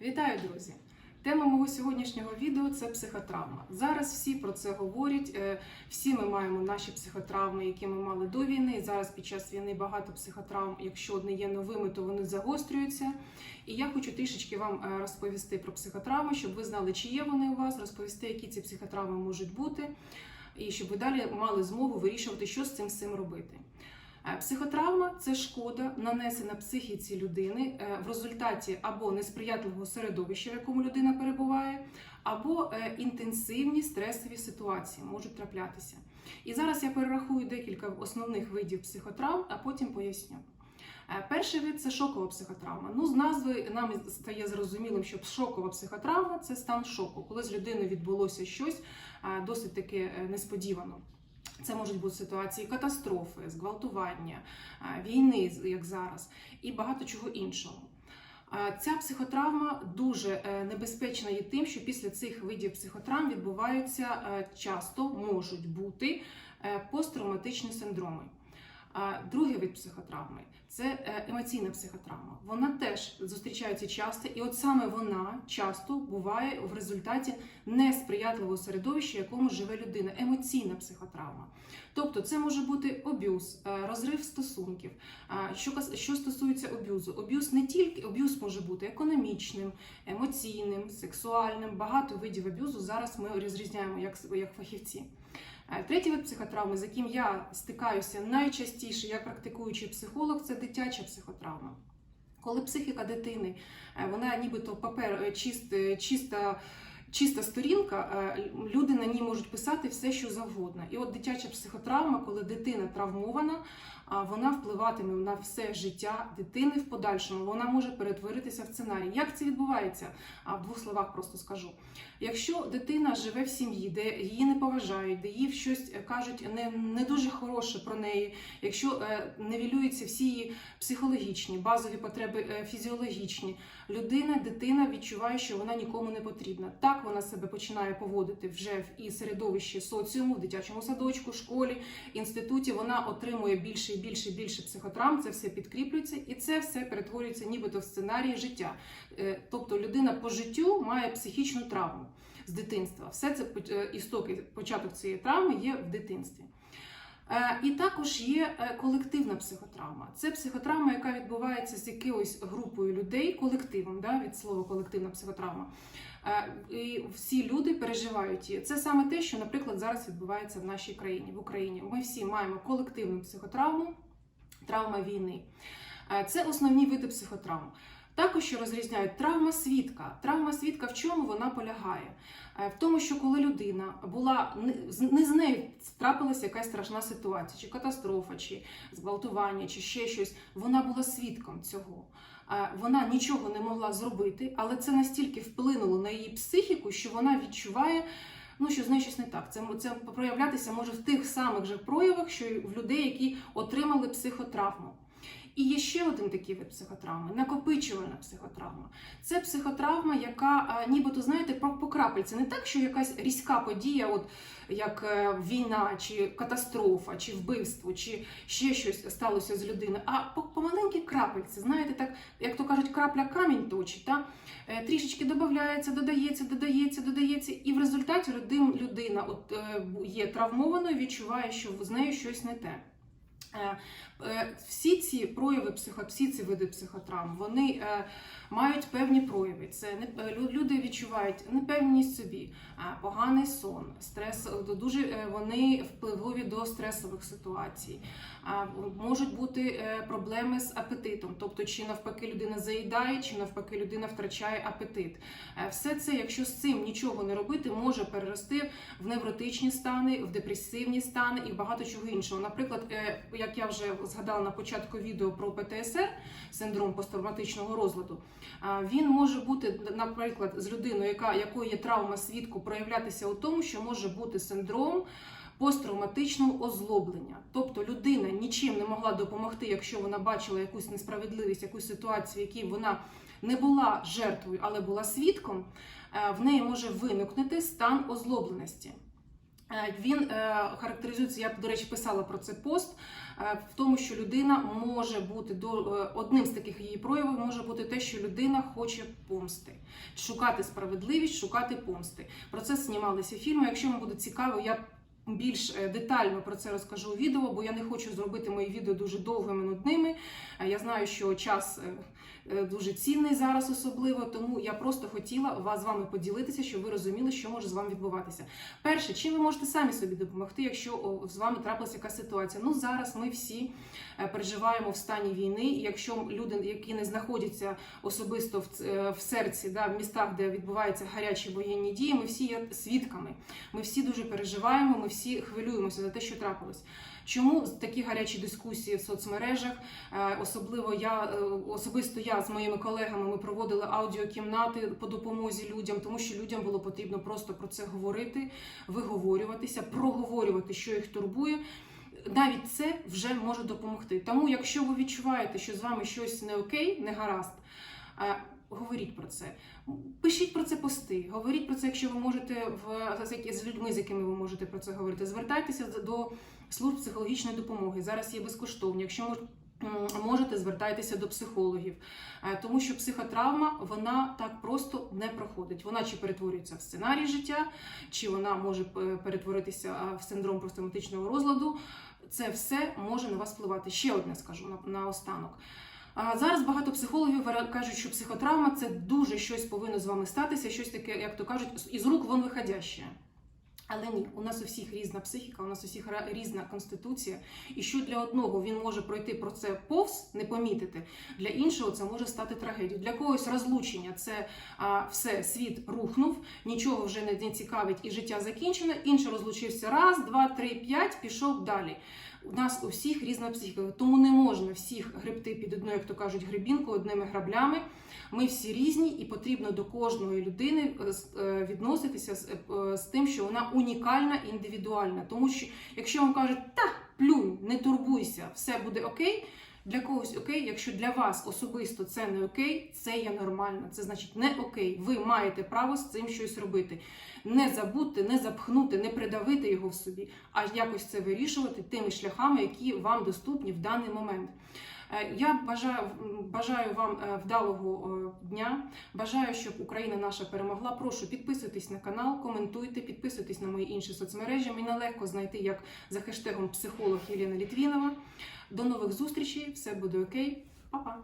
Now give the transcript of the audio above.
Вітаю, друзі! Тема мого сьогоднішнього відео це психотравма. Зараз всі про це говорять. е, Всі ми маємо наші психотравми, які ми мали до війни. Зараз під час війни багато психотравм, якщо не є новими, то вони загострюються. І я хочу трішечки вам е, розповісти про психотравми, щоб ви знали, чи є вони у вас, розповісти, які ці психотравми можуть бути, і щоб ви далі мали змогу вирішувати, що з цим всім робити. Е, Психотравма це шкода, нанесена психіці людини е, в результаті або несприятливого середовища, в якому людина перебуває, або е, інтенсивні стресові ситуації можуть траплятися. І зараз я перерахую декілька основних видів психотравм, а потім поясню. Перший вид це шокова психотравма. Ну, з назви нам стає зрозумілим, що шокова психотравма це стан шоку, коли з людиною відбулося щось досить таки е, несподівано. Це можуть бути ситуації катастрофи, зґвалтування, війни, як зараз, і багато чого іншого. Ця психотравма дуже е, небезпечна є тим, що після цих видів психотравм відбуваються е, часто можуть бути е, посттравматичні синдроми. Другий вид психотравми це е, емоційна психотравма. Вона теж зустрічається часто, і от саме вона часто буває в результаті несприятливого середовища, в якому живе людина. Емоційна психотравма. Тобто, це може бути об'юз, е, розрив стосунків. Що що стосується об'юзу, об'юз не тільки об'юз може бути економічним, емоційним, сексуальним. Багато видів аб'юзу зараз ми розрізняємо як, як фахівці. Е, Третій вид психотравми, з яким я стикаюся найчастіше як практикуючий психолог, це дитяча психотравма. Коли психіка дитини, е, вона нібито папер е, чист, чиста. Чиста сторінка, е, люди на ній можуть писати все, що завгодно. І от дитяча психотравма, коли дитина травмована, вона впливатиме на все життя дитини в подальшому. Вона може перетворитися в сценарій. Як це відбувається? А в двох словах просто скажу. Якщо дитина живе в сім'ї, де її не поважають, де їй щось кажуть не, не дуже хороше про неї, якщо е, невілюються всі її психологічні, базові потреби е, фізіологічні, людина, дитина відчуває, що вона нікому не потрібна. Так вона себе починає поводити вже в і середовищі соціуму, в дитячому садочку, школі, інституті. Вона отримує більше і більше і більше психотравм, це все підкріплюється, і це все перетворюється нібито в сценарії життя. Е, Тобто людина по життю має психічну травму з дитинства. Все це е, істоки, початок цієї травми є в дитинстві. Е, І також є е, колективна психотравма. Це психотравма, яка відбувається з якоюсь групою людей, колективом, да, від слова колективна психотравма. Е, І всі люди переживають її. Це саме те, що, наприклад, зараз відбувається в нашій країні, в Україні. Ми всі маємо колективну психотравму, травма війни. Це основні види психотравм. Також розрізняють травма свідка. Травма свідка в чому вона полягає? Е, В тому, що коли людина була не- з- нею трапилася якась страшна ситуація, чи катастрофа, чи зґвалтування, чи ще щось, вона була свідком цього. Е, Вона нічого не могла зробити, але це настільки вплинуло на її психіку, що вона відчуває. Ну, що з нею щось не так. Це, це проявлятися може в тих самих же проявах, що й в людей, які отримали психотравму. І є ще один такий вид психотравми накопичувальна психотравма. Це психотравма, яка е, нібито, знаєте, по, крапельці. Не так, що якась різка подія, от як е, війна, чи катастрофа, чи вбивство, чи ще щось сталося з людиною, а по, по маленькій крапельці, знаєте, так, як то кажуть, крапля камінь точить. Та? Е, Трішечки додається, додається, додається, додається, і в результаті людин- людина от, є травмованою, відчуває, що з нею щось не те. Е, е, Всі ці прояви всі ці види психотравм, вони е, мають певні прояви. Це люди відчувають непевність собі, поганий сон, стрес. Дуже вони впливові до стресових ситуацій. Можуть бути проблеми з апетитом, тобто чи навпаки людина заїдає, чи навпаки людина втрачає апетит. Все це, якщо з цим нічого не робити, може перерости в невротичні стани, в депресивні стани і багато чого іншого. Наприклад, е, як я вже згадала на початку відео про ПТСР, синдром посттравматичного розладу, він може бути, наприклад, з людиною, яка якої є травма свідку, проявлятися у тому, що може бути синдром. Посттравматичного озлоблення, тобто людина нічим не могла допомогти, якщо вона бачила якусь несправедливість, якусь ситуацію, в якій вона не була жертвою, але була свідком, е, в неї може виникнути стан озлобленості. Е, Він е, характеризується, я до речі писала про це пост, е, в тому, що людина може бути до одним з таких її проявів може бути те, що людина хоче помсти, шукати справедливість, шукати помсти. Про це знімалися фільми. Якщо вам буде цікаво, я більш детально про це розкажу у відео, бо я не хочу зробити мої відео дуже довгими нудними. Я знаю, що час дуже цінний зараз, особливо, тому я просто хотіла вас з вами поділитися, щоб ви розуміли, що може з вами відбуватися. Перше, чим ви можете самі собі допомогти, якщо з вами трапилася якась ситуація? Ну зараз ми всі е, переживаємо в стані війни. І якщо люди, які не знаходяться особисто в, е, в серці, да, в містах, де відбуваються гарячі воєнні дії, ми всі є свідками. Ми всі дуже переживаємо, ми всі хвилюємося за те, що трапилось. Чому такі гарячі дискусії в соцмережах? Е, Особливо я е, особисто я з моїми колегами ми проводили аудіокімнати по допомозі людям, тому що людям було потрібно просто про це говорити, виговорюватися, проговорювати, що їх турбує. Навіть це вже може допомогти. Тому, якщо ви відчуваєте, що з вами щось не окей, не гаразд, говоріть про це. Пишіть про це пости, говоріть про це, якщо ви можете в з людьми, з якими ви можете про це говорити. Звертайтеся до служб психологічної допомоги. Зараз є безкоштовні. Якщо можете, звертайтеся до психологів, Е, тому що психотравма вона так просто не проходить. Вона чи перетворюється в сценарій життя, чи вона може перетворитися е, в синдром посттравматичного розладу. Це все може на вас впливати. Ще одне скажу на, на останок. Зараз багато психологів кажуть, що психотравма це дуже щось повинно з вами статися, щось таке, як то кажуть, із рук вон виходяще. Але ні, у нас у всіх різна психіка, у нас у всіх різна конституція. І що для одного він може пройти про це повз, не помітити, для іншого це може стати трагедією. Для когось розлучення це а, все, світ рухнув, нічого вже не, цікавить і життя закінчено. Інший розлучився раз, два, три, п'ять, пішов далі. У нас у всіх різна психіка, тому не можна всіх гребти під одну, як то кажуть, грибінку, одними граблями. Ми всі різні, і потрібно до кожної людини е, е, відноситися з, е, з тим, що вона унікальна індивідуальна. Тому що якщо вам кажуть, та плюнь, не турбуйся, все буде окей. Для когось окей, якщо для вас особисто це не окей, це є нормально. Це значить не окей. Ви маєте право з цим щось робити. Не забути, не запхнути, не придавити його в собі, а якось це вирішувати тими шляхами, які вам доступні в даний момент. Е, Я бажаю, бажаю вам е, вдалого е, дня. Бажаю, щоб Україна наша перемогла. Прошу підписуйтесь на канал, коментуйте, підписуйтесь на мої інші соцмережі. Мене легко знайти як за хештегом психолог Єліна Літвінова. До нових зустрічей, все буде окей. Па-па!